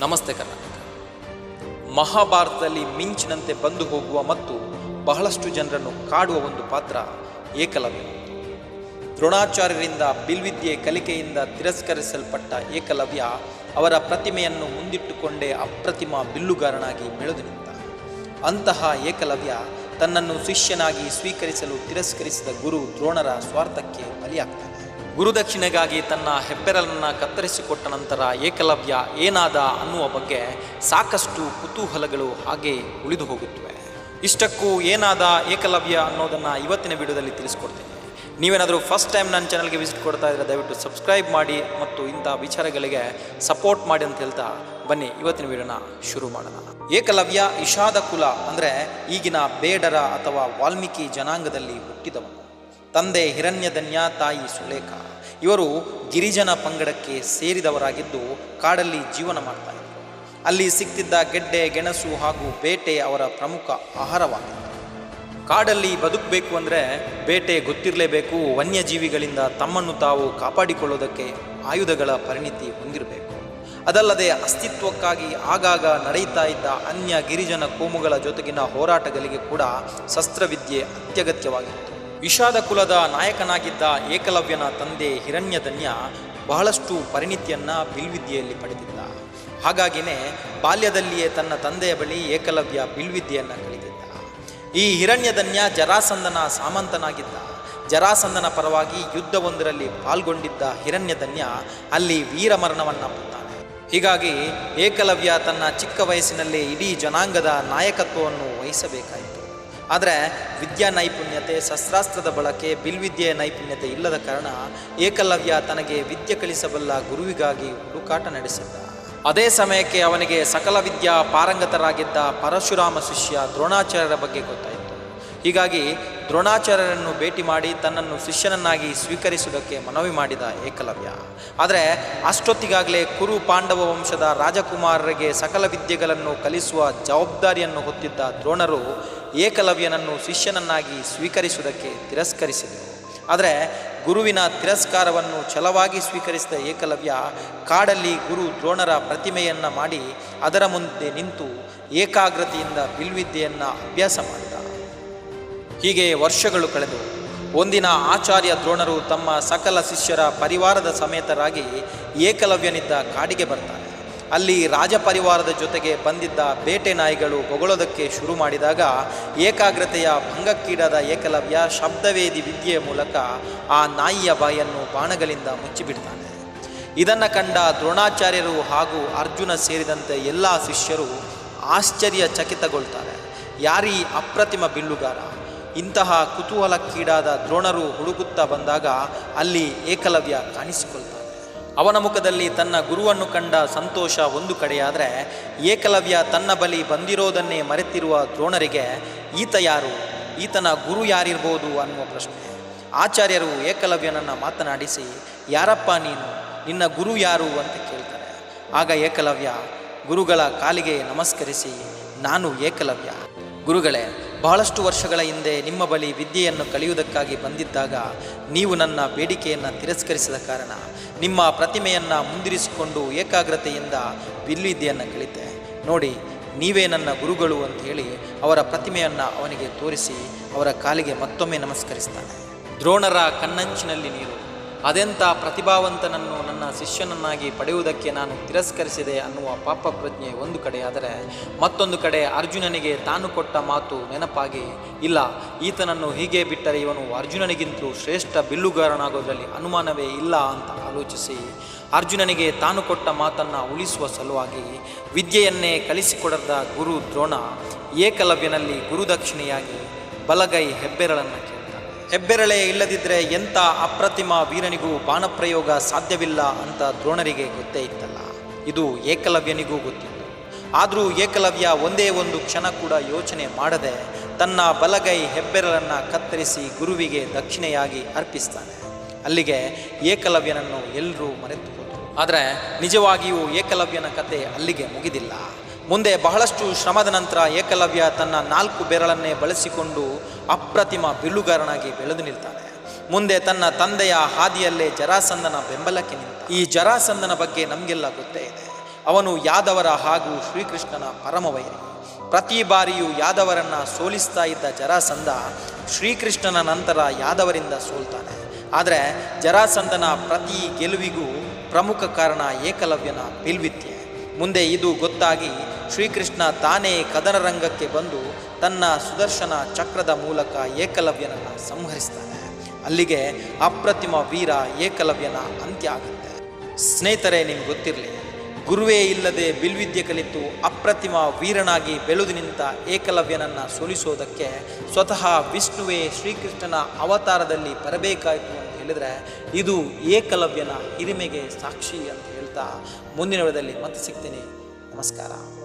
ನಮಸ್ತೆ ಕರ್ನಾಟಕ. ಮಹಾಭಾರತದಲ್ಲಿ ಮಿಂಚಿನಂತೆ ಬಂದು ಹೋಗುವ ಮತ್ತು ಬಹಳಷ್ಟು ಜನರನ್ನು ಕಾಡುವ ಒಂದು ಪಾತ್ರ ಏಕಲವ್ಯ. ದ್ರೋಣಾಚಾರ್ಯರಿಂದ ಬಿಲ್ವಿದ್ಯೆ ಕಲಿಕೆಯಿಂದ ತಿರಸ್ಕರಿಸಲ್ಪಟ್ಟ ಏಕಲವ್ಯ ಅವರ ಪ್ರತಿಮೆಯನ್ನು ಮುಂದಿಟ್ಟುಕೊಂಡೇ ಅಪ್ರತಿಮ ಬಿಲ್ಲುಗಾರನಾಗಿ ಬೆಳೆದು ನಿಂತ. ಅಂತಹ ಏಕಲವ್ಯ ತನ್ನನ್ನು ಶಿಷ್ಯನಾಗಿ ಸ್ವೀಕರಿಸಲು ತಿರಸ್ಕರಿಸಿದ ಗುರು ದ್ರೋಣರ ಸ್ವಾರ್ಥಕ್ಕೆ ಬಲಿಯಾಗ್ತಾನೆ. ಗುರುದಕ್ಷಿಣೆಗಾಗಿ ತನ್ನ ಹೆಬ್ಬೆರಲನ್ನು ಕತ್ತರಿಸಿಕೊಟ್ಟ ನಂತರ ಏಕಲವ್ಯ ಏನಾದ ಅನ್ನುವ ಬಗ್ಗೆ ಸಾಕಷ್ಟು ಕುತೂಹಲಗಳು ಹಾಗೆ ಉಳಿದು ಹೋಗುತ್ತವೆ. ಇಷ್ಟಕ್ಕೂ ಏನಾದ ಏಕಲವ್ಯ ಅನ್ನೋದನ್ನು ಇವತ್ತಿನ ವಿಡಿಯೋದಲ್ಲಿ ತಿಳಿಸ್ಕೊಡ್ತೀನಿ. ನೀವೇನಾದರೂ ಫಸ್ಟ್ ಟೈಮ್ ನನ್ನ ಚಾನಲ್ಗೆ ವಿಸಿಟ್ ಕೊಡ್ತಾ ಇದ್ದರೆ ದಯವಿಟ್ಟು ಸಬ್ಸ್ಕ್ರೈಬ್ ಮಾಡಿ ಮತ್ತು ಇಂಥ ವಿಚಾರಗಳಿಗೆ ಸಪೋರ್ಟ್ ಮಾಡಿ ಅಂತ ಹೇಳ್ತಾ ಬನ್ನಿ, ಇವತ್ತಿನ ವಿಡಿಯೋನ ಶುರು ಮಾಡೋಣ. ಏಕಲವ್ಯ ಇಷಾದ ಕುಲ ಅಂದರೆ ಈಗಿನ ಬೇಡರ ಅಥವಾ ವಾಲ್ಮೀಕಿ ಜನಾಂಗದಲ್ಲಿ ಹುಟ್ಟಿದವನು. ತಂದೆ ಹಿರಣ್ಯಧನ್ಯ ತಾಯಿ ಸುಲೇಖ. ಇವರು ಗಿರಿಜನ ಪಂಗಡಕ್ಕೆ ಸೇರಿದವರಾಗಿದ್ದು ಕಾಡಲ್ಲಿ ಜೀವನ ಮಾಡ್ತಾ ಇದ್ದರು. ಅಲ್ಲಿ ಸಿಗ್ತಿದ್ದ ಗೆಡ್ಡೆ, ಗೆಣಸು ಹಾಗೂ ಬೇಟೆ ಅವರ ಪ್ರಮುಖ ಆಹಾರವಾಗಿತ್ತು ಕಾಡಲ್ಲಿ ಬದುಕಬೇಕು ಅಂದರೆ ಬೇಟೆ ಗೊತ್ತಿರಲೇಬೇಕು, ವನ್ಯಜೀವಿಗಳಿಂದ ತಮ್ಮನ್ನು ತಾವು ಕಾಪಾಡಿಕೊಳ್ಳೋದಕ್ಕೆ ಆಯುಧಗಳ ಪರಿಣಿತಿ ಹೊಂದಿರಬೇಕು. ಅದಲ್ಲದೆ ಅಸ್ತಿತ್ವಕ್ಕಾಗಿ ಆಗಾಗ ನಡೆಯುತ್ತಾ ಇದ್ದ ಅನ್ಯ ಗಿರಿಜನ ಕೋಮುಗಳ ಜೊತೆಗಿನ ಹೋರಾಟಗಳಿಗೆ ಕೂಡ ಶಸ್ತ್ರವಿದ್ಯೆ ಅತ್ಯಗತ್ಯವಾಗಿತ್ತು. ವಿಷಾದ ಕುಲದ ನಾಯಕನಾಗಿದ್ದ ಏಕಲವ್ಯನ ತಂದೆ ಹಿರಣ್ಯಧನ್ಯ ಬಹಳಷ್ಟು ಪರಿಣಿತಿಯನ್ನ ಬಿಲ್ವಿದ್ಯೆಯಲ್ಲಿ ಪಡೆದಿದ್ದ. ಹಾಗಾಗಿನೇ ಬಾಲ್ಯದಲ್ಲಿಯೇ ತನ್ನ ತಂದೆಯ ಬಳಿ ಏಕಲವ್ಯ ಬಿಲ್ವಿದ್ಯೆಯನ್ನು ಕಲಿತಿದ್ದ ಈ ಹಿರಣ್ಯಧನ್ಯ ಜರಾಸಂದನ ಸಾಮಂತನಾಗಿದ್ದ. ಜರಾಸಂದನ ಪರವಾಗಿ ಯುದ್ಧವೊಂದರಲ್ಲಿ ಪಾಲ್ಗೊಂಡಿದ್ದ ಹಿರಣ್ಯಧನ್ಯ ಅಲ್ಲಿ ವೀರಮರಣವನ್ನು ಪಡ್ತಾನೆ. ಹೀಗಾಗಿ ಏಕಲವ್ಯ ತನ್ನ ಚಿಕ್ಕ ವಯಸ್ಸಿನಲ್ಲೇ ಇಡೀ ಜನಾಂಗದ ನಾಯಕತ್ವವನ್ನು ವಹಿಸಬೇಕಾಯಿತು. ಆದರೆ ವಿದ್ಯಾ ನೈಪುಣ್ಯತೆ, ಶಸ್ತ್ರಾಸ್ತ್ರದ ಬಳಕೆ, ಬಿಲ್ವಿದ್ಯೆಯ ನೈಪುಣ್ಯತೆ ಇಲ್ಲದ ಕಾರಣ ಏಕಲವ್ಯ ತನಗೆ ವಿದ್ಯೆ ಕಲಿಸಬಲ್ಲ ಗುರುವಿಗಾಗಿ ಹುಡುಕಾಟ ನಡೆಸಿದ್ದ. ಅದೇ ಸಮಯಕ್ಕೆ ಅವನಿಗೆ ಸಕಲ ವಿದ್ಯಾ ಪಾರಂಗತರಾಗಿದ್ದ ಪರಶುರಾಮ ಶಿಷ್ಯ ದ್ರೋಣಾಚಾರ್ಯರ ಬಗ್ಗೆ ಗೊತ್ತಾಯಿತು. ಹೀಗಾಗಿ ದ್ರೋಣಾಚಾರ್ಯರನ್ನು ಭೇಟಿ ಮಾಡಿ ತನ್ನನ್ನು ಶಿಷ್ಯನನ್ನಾಗಿ ಸ್ವೀಕರಿಸುವುದಕ್ಕೆ ಮನವಿ ಮಾಡಿದ ಏಕಲವ್ಯ. ಆದರೆ ಅಷ್ಟೊತ್ತಿಗಾಗಲೇ ಕುರು ಪಾಂಡವ ವಂಶದ ರಾಜಕುಮಾರರಿಗೆ ಸಕಲ ವಿದ್ಯೆಗಳನ್ನು ಕಲಿಸುವ ಜವಾಬ್ದಾರಿಯನ್ನು ಹೊತ್ತಿದ್ದ ದ್ರೋಣರು ಏಕಲವ್ಯನನ್ನು ಶಿಷ್ಯನನ್ನಾಗಿ ಸ್ವೀಕರಿಸುವುದಕ್ಕೆ ತಿರಸ್ಕರಿಸಿದರು ಆದರೆ ಗುರುವಿನ ತಿರಸ್ಕಾರವನ್ನು ಛಲವಾಗಿ ಸ್ವೀಕರಿಸಿದ ಏಕಲವ್ಯ ಕಾಡಲ್ಲಿ ಗುರು ದ್ರೋಣರ ಪ್ರತಿಮೆಯನ್ನು ಮಾಡಿ ಅದರ ಮುಂದೆ ನಿಂತು ಏಕಾಗ್ರತೆಯಿಂದ ಬಿಲ್ವಿದ್ಯೆಯನ್ನು ಅಭ್ಯಾಸ ಮಾಡಿದ ಹೀಗೆ ವರ್ಷಗಳು ಕಳೆದು. ಒಂದಿನ ಆಚಾರ್ಯ ದ್ರೋಣರು ತಮ್ಮ ಸಕಲ ಶಿಷ್ಯರ ಪರಿವಾರದ ಸಮೇತರಾಗಿ ಏಕಲವ್ಯನಿದ್ದ ಕಾಡಿಗೆ ಬರ್ತಾರೆ. ಅಲ್ಲಿ ರಾಜಪರಿವಾರದ ಜೊತೆಗೆ ಬಂದಿದ್ದ ಬೇಟೆ ನಾಯಿಗಳು ಬೊಗಳೋದಕ್ಕೆ ಶುರು ಮಾಡಿದಾಗ ಏಕಾಗ್ರತೆಯ ಭಂಗಕ್ಕೀಡಾದ ಏಕಲವ್ಯ ಶಬ್ದವೇದಿ ವಿದ್ಯೆಯ ಮೂಲಕ ಆ ನಾಯಿಯ ಬಾಯನ್ನು ಬಾಣಗಳಿಂದ ಮುಚ್ಚಿಬಿಡ್ತಾನೆ. ಇದನ್ನು ಕಂಡ ದ್ರೋಣಾಚಾರ್ಯರು ಹಾಗೂ ಅರ್ಜುನ ಸೇರಿದಂತೆ ಎಲ್ಲ ಶಿಷ್ಯರು ಆಶ್ಚರ್ಯಚಕಿತಗೊಳ್ತಾರೆ. ಯಾರೀ ಅಪ್ರತಿಮ ಬಿಲ್ಲುಗಾರ. ಇಂತಹ ಕುತೂಹಲಕ್ಕೀಡಾದ ದ್ರೋಣರು ಹುಡುಕುತ್ತಾ ಬಂದಾಗ ಅಲ್ಲಿ ಏಕಲವ್ಯ ಕಾಣಿಸಿಕೊಳ್ತಾನೆ. ಅವನ ಮುಖದಲ್ಲಿ ತನ್ನ ಗುರುವನ್ನು ಕಂಡ ಸಂತೋಷ ಒಂದು ಕಡೆಯಾದರೆ ಏಕಲವ್ಯ ತನ್ನ ಬಳಿ ಬಂದಿರೋದನ್ನೇ ಮರೆತಿರುವ ದ್ರೋಣರಿಗೆ, ಈತ ಯಾರು? ಈತನ ಗುರು ಯಾರಿರ್ಬೋದು? ಅನ್ನುವ ಪ್ರಶ್ನೆ. ಆಚಾರ್ಯರು ಏಕಲವ್ಯನನ್ನು ಮಾತನಾಡಿಸಿ, ಯಾರಪ್ಪ ನೀನು? ನಿನ್ನ ಗುರು ಯಾರು? ಅಂತ ಕೇಳ್ತಾರೆ. ಆಗ ಏಕಲವ್ಯ, ಗುರುಗಳ ಕಾಲಿಗೆ ನಮಸ್ಕರಿಸಿ, ನಾನು ಏಕಲವ್ಯ. ಗುರುಗಳೇ ಬಹಳಷ್ಟು ವರ್ಷಗಳ ಹಿಂದೆ ನಿಮ್ಮ ಬಳಿ ವಿದ್ಯೆಯನ್ನು ಕಲಿಯುವುದಕ್ಕಾಗಿ ಬಂದಿದ್ದಾಗ ನೀವು ನನ್ನ ಬೇಡಿಕೆಯನ್ನು ತಿರಸ್ಕರಿಸಿದ ಕಾರಣ ನಿಮ್ಮ ಪ್ರತಿಮೆಯನ್ನು ಮುಂದಿರಿಸಿಕೊಂಡು ಏಕಾಗ್ರತೆಯಿಂದ ವಿಲ್ವಿದ್ಯೆಯನ್ನು ಕಲಿತೆ. ನೋಡಿ, ನೀವೇ ನನ್ನ ಗುರುಗಳು ಅಂತ ಹೇಳಿ ಅವರ ಪ್ರತಿಮೆಯನ್ನು ಅವನಿಗೆ ತೋರಿಸಿ ಅವರ ಕಾಲಿಗೆ ಮತ್ತೊಮ್ಮೆ ನಮಸ್ಕರಿಸ್ತಾನೆ. ದ್ರೋಣರ ಕಣ್ಣಂಚಿನಲ್ಲಿ ನೀರು. ಅದೆಂಥ ಪ್ರತಿಭಾವಂತನನ್ನು ನನ್ನ ಶಿಷ್ಯನನ್ನಾಗಿ ಪಡೆಯುವುದಕ್ಕೆ ನಾನು ತಿರಸ್ಕರಿಸಿದೆ ಅನ್ನುವ ಪಾಪ ಪ್ರಜ್ಞೆ ಒಂದು ಕಡೆಯಾದರೆ ಮತ್ತೊಂದು ಕಡೆ ಅರ್ಜುನನಿಗೆ ತಾನು ಕೊಟ್ಟ ಮಾತು ನೆನಪಾಗಿ ಇಲ್ಲ. ಈತನನ್ನು ಹೀಗೆ ಬಿಟ್ಟರೆ ಇವನು ಅರ್ಜುನನಿಗಿಂತಲೂ ಶ್ರೇಷ್ಠ ಬಿಲ್ಲುಗಾರನಾಗೋದರಲ್ಲಿ ಅನುಮಾನವೇ ಇಲ್ಲ ಅಂತ ಆಲೋಚಿಸಿ, ಅರ್ಜುನನಿಗೆ ತಾನು ಕೊಟ್ಟ ಮಾತನ್ನು ಉಳಿಸುವ ಸಲುವಾಗಿ ವಿದ್ಯೆಯನ್ನೇ ಕಲಿಸಿಕೊಡದ ಗುರು ದ್ರೋಣ ಏಕಲವ್ಯನಲ್ಲಿ ಗುರುದಕ್ಷಿಣೆಯಾಗಿ ಬಲಗೈ ಹೆಬ್ಬೆರಳನ್ನು ಹೆಬ್ಬೆರಳೆ ಇಲ್ಲದಿದ್ದರೆ ಎಂಥ ಅಪ್ರತಿಮ ವೀರನಿಗೂ ಬಾಣಪ್ರಯೋಗ ಸಾಧ್ಯವಿಲ್ಲ ಅಂತ ದ್ರೋಣರಿಗೆ ಗೊತ್ತೇ ಇತ್ತಲ್ಲ. ಇದು ಏಕಲವ್ಯನಿಗೂ ಗೊತ್ತಿತ್ತು ಆದರೂ ಏಕಲವ್ಯ ಒಂದೇ ಒಂದು ಕ್ಷಣ ಕೂಡ ಯೋಚನೆ ಮಾಡದೆ ತನ್ನ ಬಲಗೈ ಹೆಬ್ಬೆರಳನ್ನು ಕತ್ತರಿಸಿ ಗುರುವಿಗೆ ದಕ್ಷಿಣೆಯಾಗಿ ಅರ್ಪಿಸ್ತಾನೆ. ಅಲ್ಲಿಗೆ ಏಕಲವ್ಯನನ್ನು ಎಲ್ಲರೂ ಮರೆತು ಆದರೆ ನಿಜವಾಗಿಯೂ ಏಕಲವ್ಯನ ಕತೆ ಅಲ್ಲಿಗೆ ಮುಗಿದಿಲ್ಲ. ಮುಂದೆ ಬಹಳಷ್ಟು ಶ್ರಮದ ನಂತರ ಏಕಲವ್ಯ ತನ್ನ ನಾಲ್ಕು ಬೆರಳನ್ನೇ ಬಳಸಿಕೊಂಡು ಅಪ್ರತಿಮ ಬಿಲ್ಲುಗಾರನಾಗಿ ಬೆಳೆದು ನಿಲ್ತಾನೆ. ಮುಂದೆ ತನ್ನ ತಂದೆಯ ಹಾದಿಯಲ್ಲೇ ಜರಾಸಂದನ ಬೆಂಬಲಕ್ಕೆ ನಿಂತ ಈ ಜರಾಸಂದನ ಬಗ್ಗೆ ನಮಗೆಲ್ಲ ಗೊತ್ತೇ ಇದೆ. ಅವನು ಯಾದವರ ಹಾಗೂ ಶ್ರೀಕೃಷ್ಣನ ಪರಮವೈರಿ. ಪ್ರತಿ ಬಾರಿಯೂ ಯಾದವರನ್ನ ಸೋಲಿಸ್ತಾ ಇದ್ದ ಜರಾಸಂದ ಶ್ರೀಕೃಷ್ಣನ ನಂತರ ಯಾದವರಿಂದ ಸೋಲ್ತಾನೆ. ಆದರೆ ಜರಾಸಂದನ ಪ್ರತಿ ಗೆಲುವಿಗೂ ಪ್ರಮುಖ ಕಾರಣ ಏಕಲವ್ಯನ ಬಿಲ್ವಿದ್ಯೆ. ಮುಂದೆ ಇದು ಗೊತ್ತಾಗಿ ಶ್ರೀಕೃಷ್ಣ ತಾನೇ ಕದನ ರಂಗಕ್ಕೆ ಬಂದು ತನ್ನ ಸುದರ್ಶನ ಚಕ್ರದ ಮೂಲಕ ಏಕಲವ್ಯನನ್ನು ಸಂಹರಿಸ್ತಾನೆ. ಅಲ್ಲಿಗೆ ಅಪ್ರತಿಮ ವೀರ ಏಕಲವ್ಯನ ಅಂತ್ಯ ಆಗುತ್ತೆ. ಸ್ನೇಹಿತರೆ, ನಿಮ್ಗೆ ಗೊತ್ತಿರಲಿ, ಗುರುವೇ ಇಲ್ಲದೆ ಬಿಲ್ವಿದ್ಯೆ ಕಲಿತು ಅಪ್ರತಿಮ ವೀರನಾಗಿ ಬೆಳೆದು ನಿಂತ ಏಕಲವ್ಯನನ್ನು ಸೋಲಿಸೋದಕ್ಕೆ ಸ್ವತಃ ವಿಷ್ಣುವೇ ಶ್ರೀಕೃಷ್ಣನ ಅವತಾರದಲ್ಲಿ ಬರಬೇಕಾಯಿತು ಅಂತ ಹೇಳಿದರೆ, ಇದು ಏಕಲವ್ಯನ ಹಿರಿಮೆಗೆ ಸಾಕ್ಷಿ ಅಂತ ಹೇಳ್ತಾ ಮುಂದಿನ ವಿಡಿಯೋದಲ್ಲಿ ಮತ್ತೆ ಸಿಗ್ತೀನಿ. ನಮಸ್ಕಾರ.